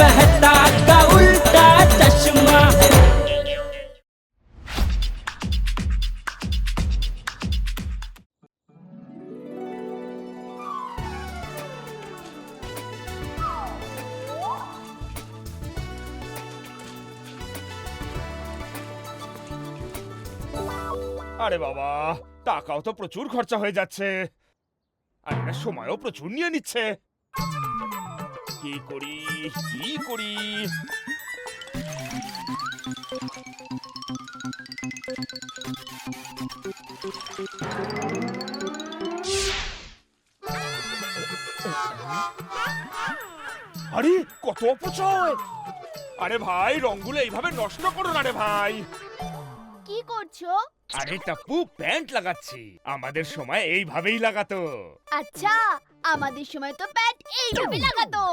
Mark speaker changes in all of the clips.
Speaker 1: मेहता का उल्टा चश्मा
Speaker 2: আরে বাবা টাকাও তো প্রচুর খরচা হয়ে যাচ্ছে আর এটা সময়ও প্রচুর নিয়ে নিচ্ছে কি করি কি করি আরে কত অপচয়! আরে ভাই রংগুলো এইভাবে নষ্ট করো না রে ভাই।
Speaker 3: কি করছ?
Speaker 2: আরে টাপ্পু প্যান্ট লাগাচ্ছি। আমাদের সময় এইভাবেই লাগাতো।
Speaker 3: আচ্ছা আমাদের সময় তো এইভাবে লাগাতো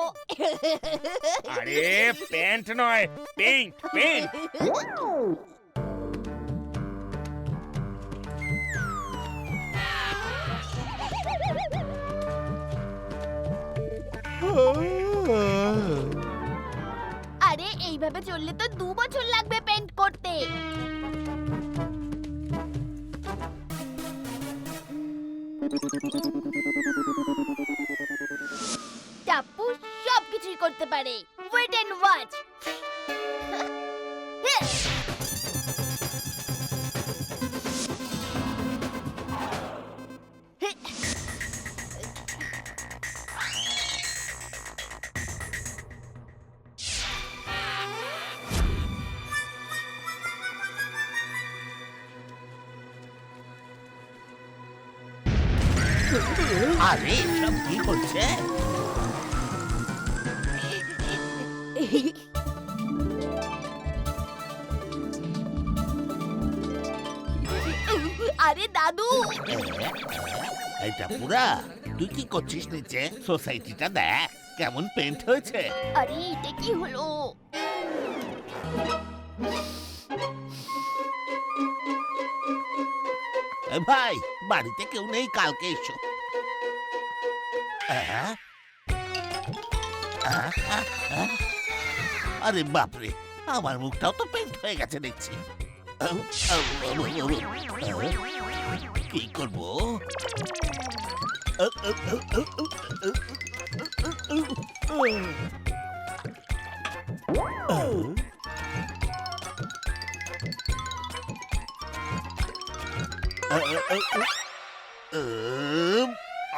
Speaker 2: আরে প্যান্ট নয় পেইন্ট পেইন্ট
Speaker 3: আরে এইভাবে চললে তো দু বছর লাগবে পেন্ট করতে। করতে পারে। ওয়েট এন্ড ওয়াচ
Speaker 4: আরে সব কি করছে
Speaker 3: আরে দাদু।
Speaker 4: এটা পুরা। তুই কি করছিস নিচে? সোসাইটিটা দেখ কেমন পেন্ট হয়েছে।
Speaker 3: আরে এটা কি হলো?
Speaker 4: ভাই বাড়িতে কেউ নেই কালকে এসো। আহ। আরে বাপরে আমার মুখটাও তো পেন্ট হয়ে গেছে দেখছি কি করব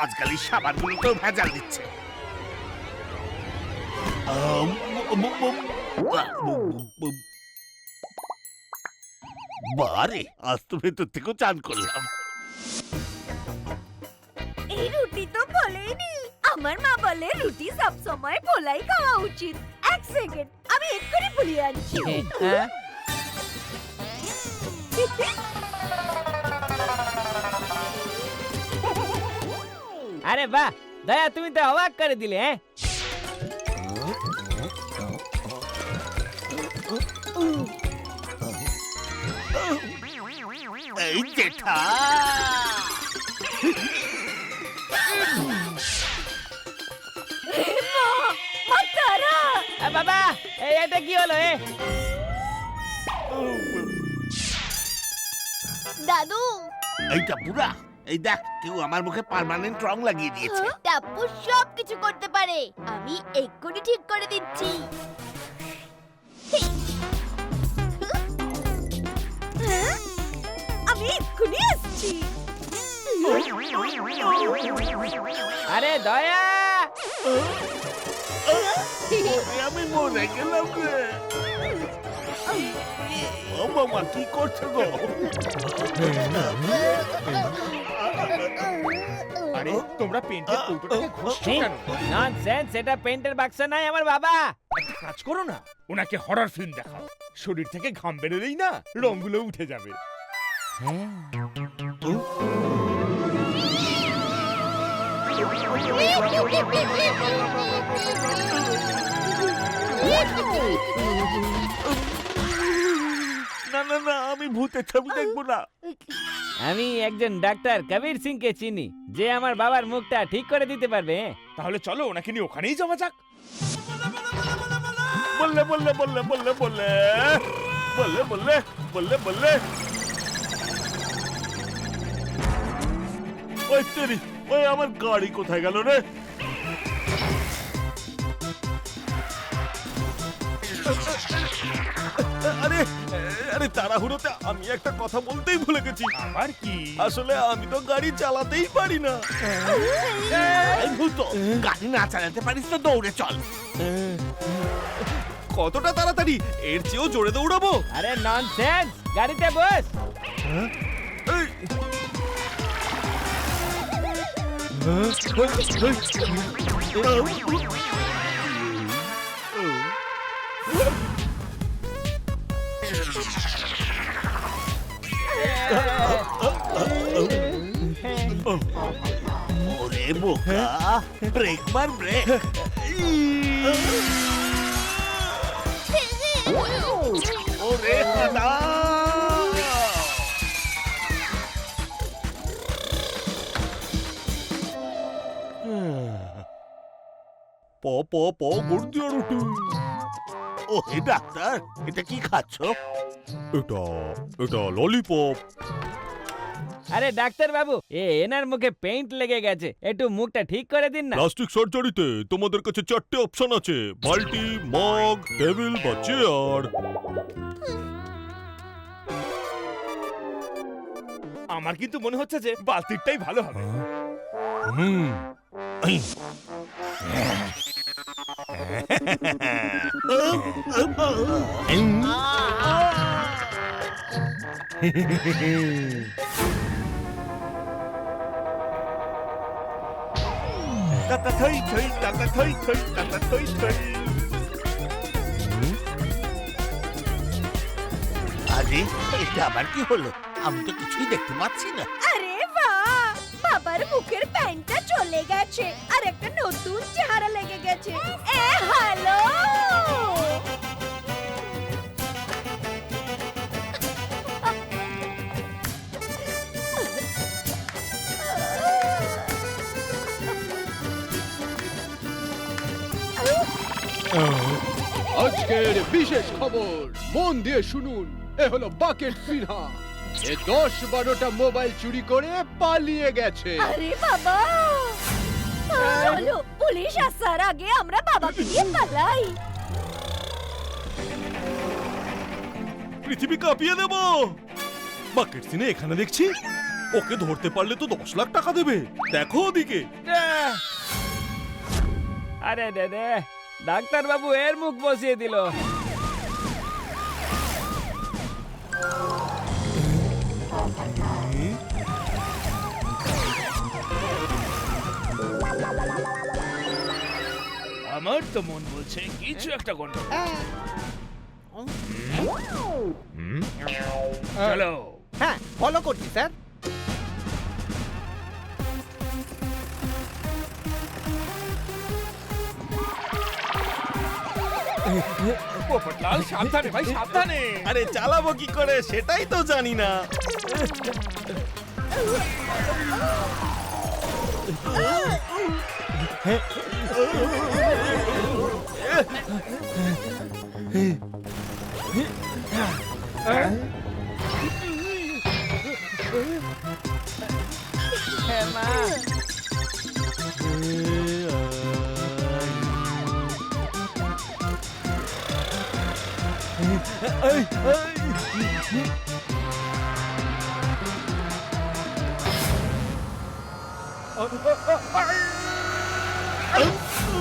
Speaker 4: আজকাল সাবারগুলো তো ভেজাল দিচ্ছে আম, উম, উম, উম, উম, উম। বারে আজ তো ভেতর থেকেও চান করলাম
Speaker 5: এই রুটি তো বলেইনি আমার মা বলে রুটি সব সময় পোলাই খাওয়া উচিত এক সেকেন্ড আমি এক্ষুনি ভুলিয়ে আনছি
Speaker 1: হ্যাঁ আরে বাহ দয়া তুমি তো অবাক করে দিলে হ্যাঁ
Speaker 4: এই জেঠা।
Speaker 1: বাবা এই এটা কি হলো এ?
Speaker 3: দাদু।
Speaker 4: এইটা পুরা এই দেখ কেউ আমার মুখে পার্মানেন্ট রং লাগিয়ে দিয়েছে।
Speaker 3: টাপ্পু সব কিছু করতে পারে। আমি এক্ষুনি ঠিক করে দিচ্ছি।
Speaker 5: এক্ষুনি আসছি।
Speaker 1: আরে দয়া।
Speaker 4: আমি মরে গেলাম রে। ও বাবা কি করছ গো?
Speaker 2: আরে তোমরা পেন্টের কৌটোটাকে ঘষছো কেন?
Speaker 1: ননসেন্স এটা পেন্টের বাক্স নাই আমার বাবা।
Speaker 2: একটা কাজ করো না ওনাকে হরর ফিল্ম দেখাও। শরীর থেকে ঘাম বেরোলেই না রংগুলো উঠে যাবে।
Speaker 4: না না না আমি ভূতের ছবি দেখব না।
Speaker 1: আমি একজন ডাক্তার কবির সিং কে চিনি যে আমার বাবার মুখটা ঠিক করে দিতে পারবে?
Speaker 2: তাহলে চলো ওনাকে নিয়ে ওখানেই যাওয়া যাক।
Speaker 6: বললে বললে বললে বললে বললে বললে বললে বললে। ওই তেরি ওই আমার গাড়ি কোথায় গেল রে? আরে আরে তাড়াহুড়োতে আমি একটা কথা বলতেই ভুলে গেছি।
Speaker 2: আবার কি?
Speaker 6: আসলে আমি তো গাড়ি চালাতেই পারি না।
Speaker 4: এই ভূত গাড়ি না চালাতে পারিস তো দৌড়ে চল।
Speaker 6: কতটা তাড়াতাড়ি এর চেয়েও জোরে দৌড়াবো।
Speaker 1: আরে ননসেন্স গাড়িতে বস।
Speaker 4: Oraya boka. Renk var renk.
Speaker 6: Oraya kadar. প প প গড়দিয়া রুটি।
Speaker 4: ও হে ডাক্তার এটা কি খাচ্ছ?
Speaker 6: এটা এটা ললিপপ
Speaker 1: আরে ডাক্তার বাবু এ এনার মুখে পেইন্ট লেগে গেছে। একটু মুখটা ঠিক করে দিন না।
Speaker 6: প্লাস্টিক সার্জারিতে তোমাদের কাছে চারটে অপশন আছে। বালতি মগ টেবিল বা চেয়ার আমার কিন্তু মনে হচ্ছে যে বালতিরটাই ভালো হবে। হুম। টাটা থই থই টাটা থই থই টাটা থই থই
Speaker 4: আরে এটা আবার কি হলো আমি তো কিছুই দেখতে পাচ্ছি না
Speaker 5: আরে বাহ বাবার মুখের প্যান্টটা চলে গেছে আর একটা নতুন চেহারা লেগে গেছে। এ হ্যালো!
Speaker 7: আজকের বিশেষ খবর মন দিয়ে শুনুন। এ হলো বাকেট সিনহা এ দশ বারোটা মোবাইল চুরি করে পালিয়ে গেছে।
Speaker 5: আরে বাবা! চলো পুলিশ আসার আগে আমরা বাবাকে নিয়ে পালাই।
Speaker 6: পৃথিবী কাঁপিয়ে দেব। বাকেট সিনে এখানে দেখছি ওকে ধরতে পারলে তো দশ লাখ টাকা দেবে। দেখো ওদিকে।
Speaker 1: আরে রে রে ডাক্তার বাবু এর মুখ বসিয়ে দিল।
Speaker 2: আমার তো মন বলছে কিছু একটা গন্ডগোল। চলো।
Speaker 7: হ্যাঁ ফলো করছি স্যার।
Speaker 2: পোপটলাল সাবধানে ভাই সাবধানে।
Speaker 6: আরে চালাবো কি করে? সেটাই তো জানি না।
Speaker 1: হ্যাঁ। Em
Speaker 6: à ơi ơi ơi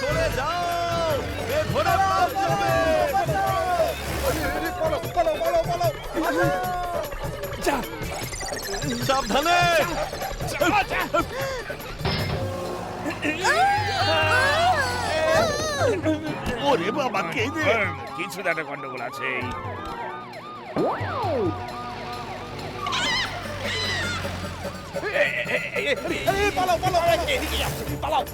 Speaker 6: সরে যাও। এ ঘোড়া পাল চলবে সাবধানে।
Speaker 4: ওরে বাবা কে
Speaker 2: কিছু একটা গন্ডগোল আছে।
Speaker 5: পালাও পালাও
Speaker 4: পালাও।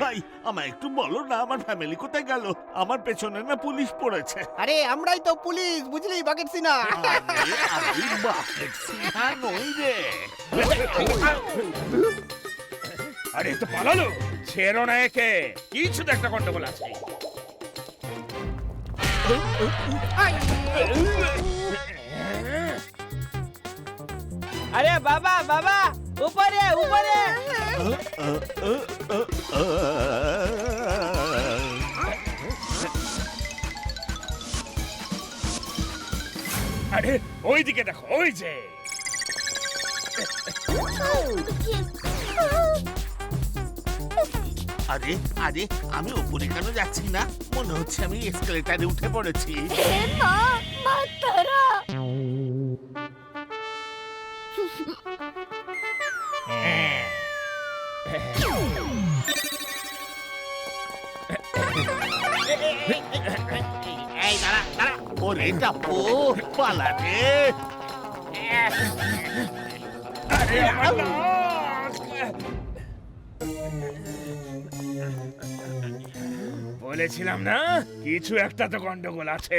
Speaker 4: ভাই আমার একটু বলো না আমার ফ্যামিলি কোথায় গেল? আমার পেছনে না পুলিশ পড়েছে।
Speaker 8: আরে আমরাই তো পুলিশ বুঝলি বাকেট সিনা
Speaker 4: আরে, আমি নই রে।
Speaker 2: আরে তো পালালো। ছেড়ো না একে। কিছু তো একটা গন্ডগোল আছে।
Speaker 1: আরে বাবা বাবা উপরে উপরে।
Speaker 2: আরে ওইদিকে দেখো ওই যে।
Speaker 4: আরে আরে আমি ওপরে কেন যাচ্ছি না মনে হচ্ছে আমি এসকেলেটারে উঠে পড়েছি
Speaker 3: মা মা তারা
Speaker 4: ওরে টাপু পালা
Speaker 2: আরে আমার বলেছিলাম না? কিছু একটা তো গন্ডগোল আছে।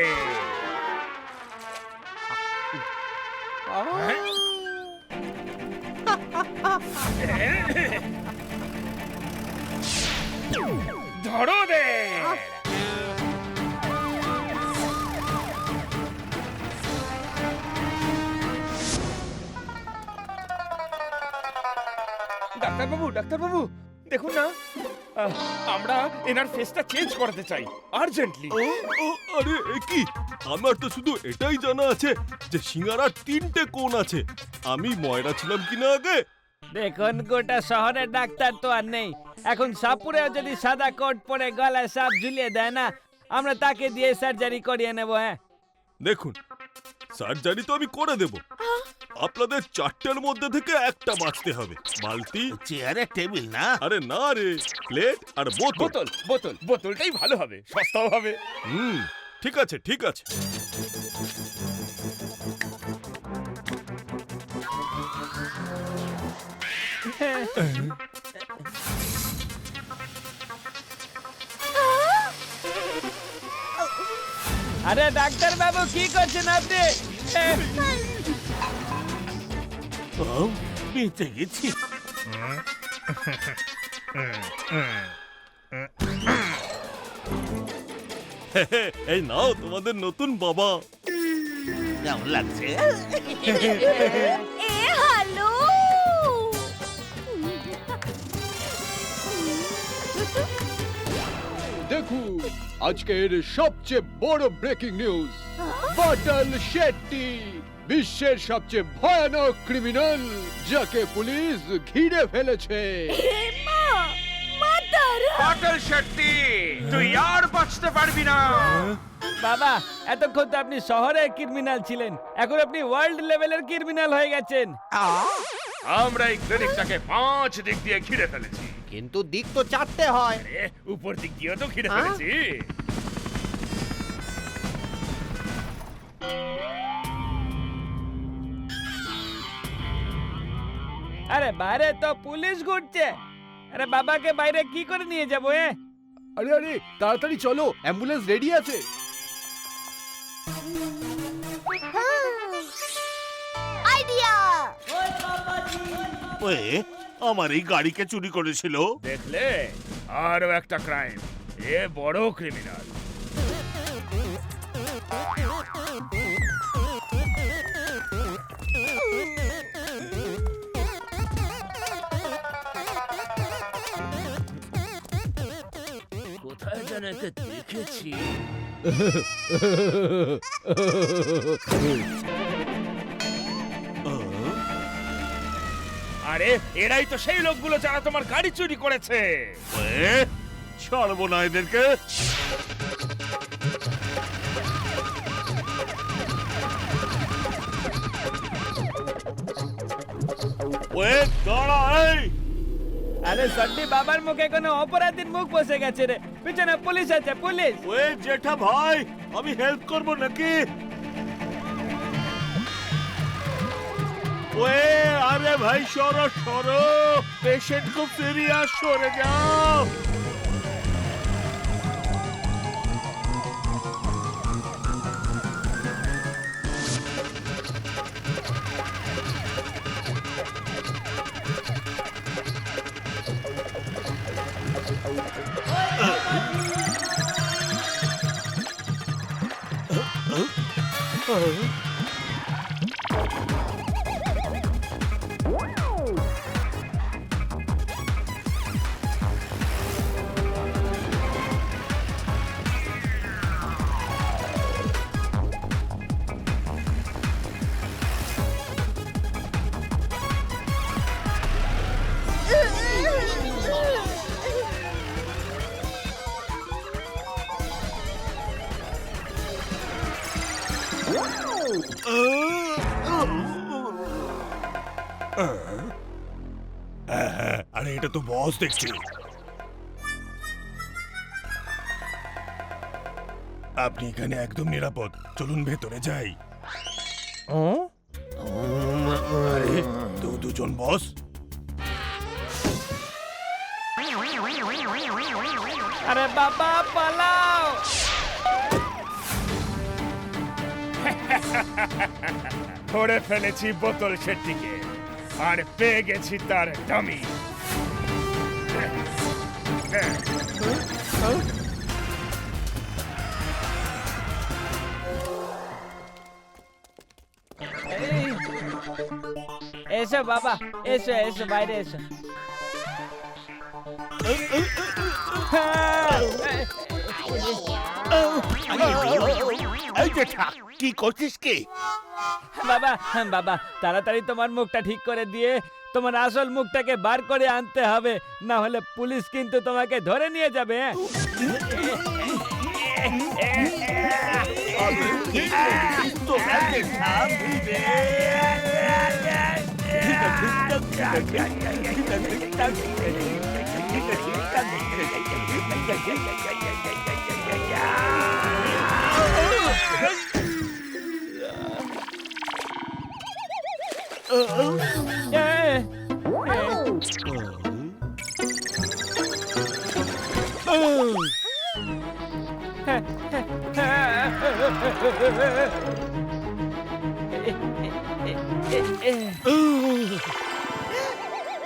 Speaker 2: ধরো দে ডাক্তারবাবু ডাক্তারবাবু দেখুন না। আমরা এনার ফেসটা চেঞ্জ করতে চাই আর্জেন্টলি
Speaker 6: আরে এ কি? আমার তো শুধু এটাই জানা আছে যে সিঙ্গারার তিনটে কোণ আছে। আমি ময়রা ছিলাম কিনা আগে?
Speaker 1: দেখুন গোটা শহরের ডাক্তার তো আর নেই। এখন সাপুরেও যদি সাদা কোট পরে গলায় সাপ ঝুলিয়ে দেয় না আমরা তাকে দিয়ে সার্জারি করিয়ে নেব হ্যাঁ?
Speaker 6: দেখুন সার্জারি তো আমি করে দেব। আপনাদের চারটের মধ্যে থেকে একটা বাঁচতে হবে। বালতি?
Speaker 4: চেয়ারে টেবিল না?
Speaker 6: আরে না রে প্লেট আর বোতল।
Speaker 2: বোতল বোতল বোতলটাই ভালো হবে সস্তাও হবে।
Speaker 6: হুম ঠিক আছে ঠিক আছে।
Speaker 1: আরে ডাক্তার বাবু কি করছেন আপনি?
Speaker 4: ও, বেঁচে গেছি
Speaker 6: এই নাও তোমাদের নতুন বাবা।
Speaker 4: কেমন লাগছে?
Speaker 5: এ হ্যালো
Speaker 7: দেখুন আজকের সবচেয়ে বড় ব্রেকিং নিউজ বাটল শেট্টি বিশ্বের সবচেয়ে ভয়ানক ক্রিমিনাল যাকে পুলিশ ঘিরে ফেলেছে।
Speaker 5: হে মা মা তারা।
Speaker 2: পাটল শেট্টি তুই আর বাঁচতে পারবি না।
Speaker 1: বাবা এতক্ষণ তো আপনি শহরের ক্রিমিনাল ছিলেন। এখন আপনি ওয়ার্ল্ড লেভেলের ক্রিমিনাল হয়ে গেছেন।
Speaker 2: আমরা এই ক্লিনিকটাকে পাঁচ দিক দিয়ে ঘিরে ফেলেছি।
Speaker 8: কিন্তু দিক তো চারটে হয়।
Speaker 2: উপর দিক দিয়েও তো ঘিরে? ফেলেছি।
Speaker 1: আরে বাইরে তো পুলিশ ঘুরছে। আরে বাবাকে বাইরে কি করে নিয়ে যাব এ?
Speaker 7: আরে আরে তাড়াতাড়ি চলো অ্যাম্বুলেন্স রেডি আছে।
Speaker 3: আইডিয়া।
Speaker 4: ওয়ে আমার এই গাড়িকে চুরি করেছিল।
Speaker 2: দেখলে? আরও একটা ক্রাইম। এ বড় ক্রিমিনাল। একে দেখেছি। আরে এরাই তো সেই লোকগুলো যারা তোমার গাড়ি চুরি করেছে।
Speaker 4: ছাড়বো না এদেরকে।
Speaker 1: আরে সন্ডি বাবার মুখে কোনো অপরাধীর মুখ বসে গেছে রে। পিছনে পুলিশ আছে, পুলিশ।
Speaker 4: ওয়ে জেঠা ভাই, আমি হেল্প করব নাকি? ওয়ে আরে ভাই, সরো সরো। পেশেন্ট খুব সিরিয়াস সরে যাও।
Speaker 6: আরে এটা বস দেখছি। আপনি এখানে একদম নিরাপদ। চলুন ভেতরে যাই। আরে তো দুজন বস।
Speaker 1: আরে বাবা পালাও।
Speaker 2: ধরে ফেলেছি বোতল সেটিকে। আর পেয়ে গেছি তার ডামি
Speaker 1: এসো বাবা এসো এসো বাইরে এসো হ্যাঁ,
Speaker 4: কি করছিস কি
Speaker 1: বাবা হ্যাঁ, বাবা তাড়াতাড়ি তোমার মুখটা ঠিক করে দিয়ে তোমার আসল মুখটাকে বার করে আনতে হবে, না হলে পুলিশ কিন্তু তোমাকে ধরে নিয়ে যাবে হ্যাঁ?
Speaker 4: তোরা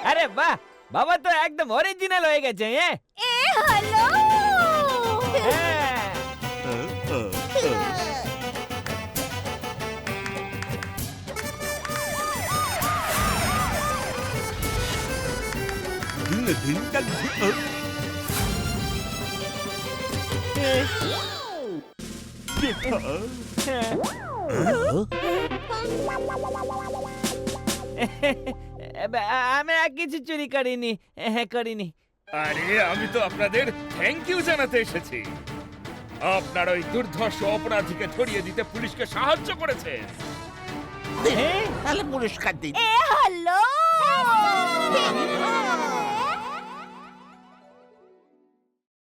Speaker 1: আরে বাহ বাবা তো একদম অরিজিনাল হয়ে গেছে হ্যাঁ
Speaker 5: এ হ্যালো
Speaker 1: হ্যাঁ এ- আমি আর কিছু চুরি করিনি হ্যাঁ করিনি।
Speaker 2: আরে আমি তো আপনাদের থ্যাংক ইউ জানাতে এসেছি। আপনার ওই দুর্ধর্ষ অপরাধীকে ধরিয়ে দিতে পুলিশকে সাহায্য করেছেন।
Speaker 1: হ্যাঁ
Speaker 4: তাহলে পুরস্কার দিন।
Speaker 5: হ্যালো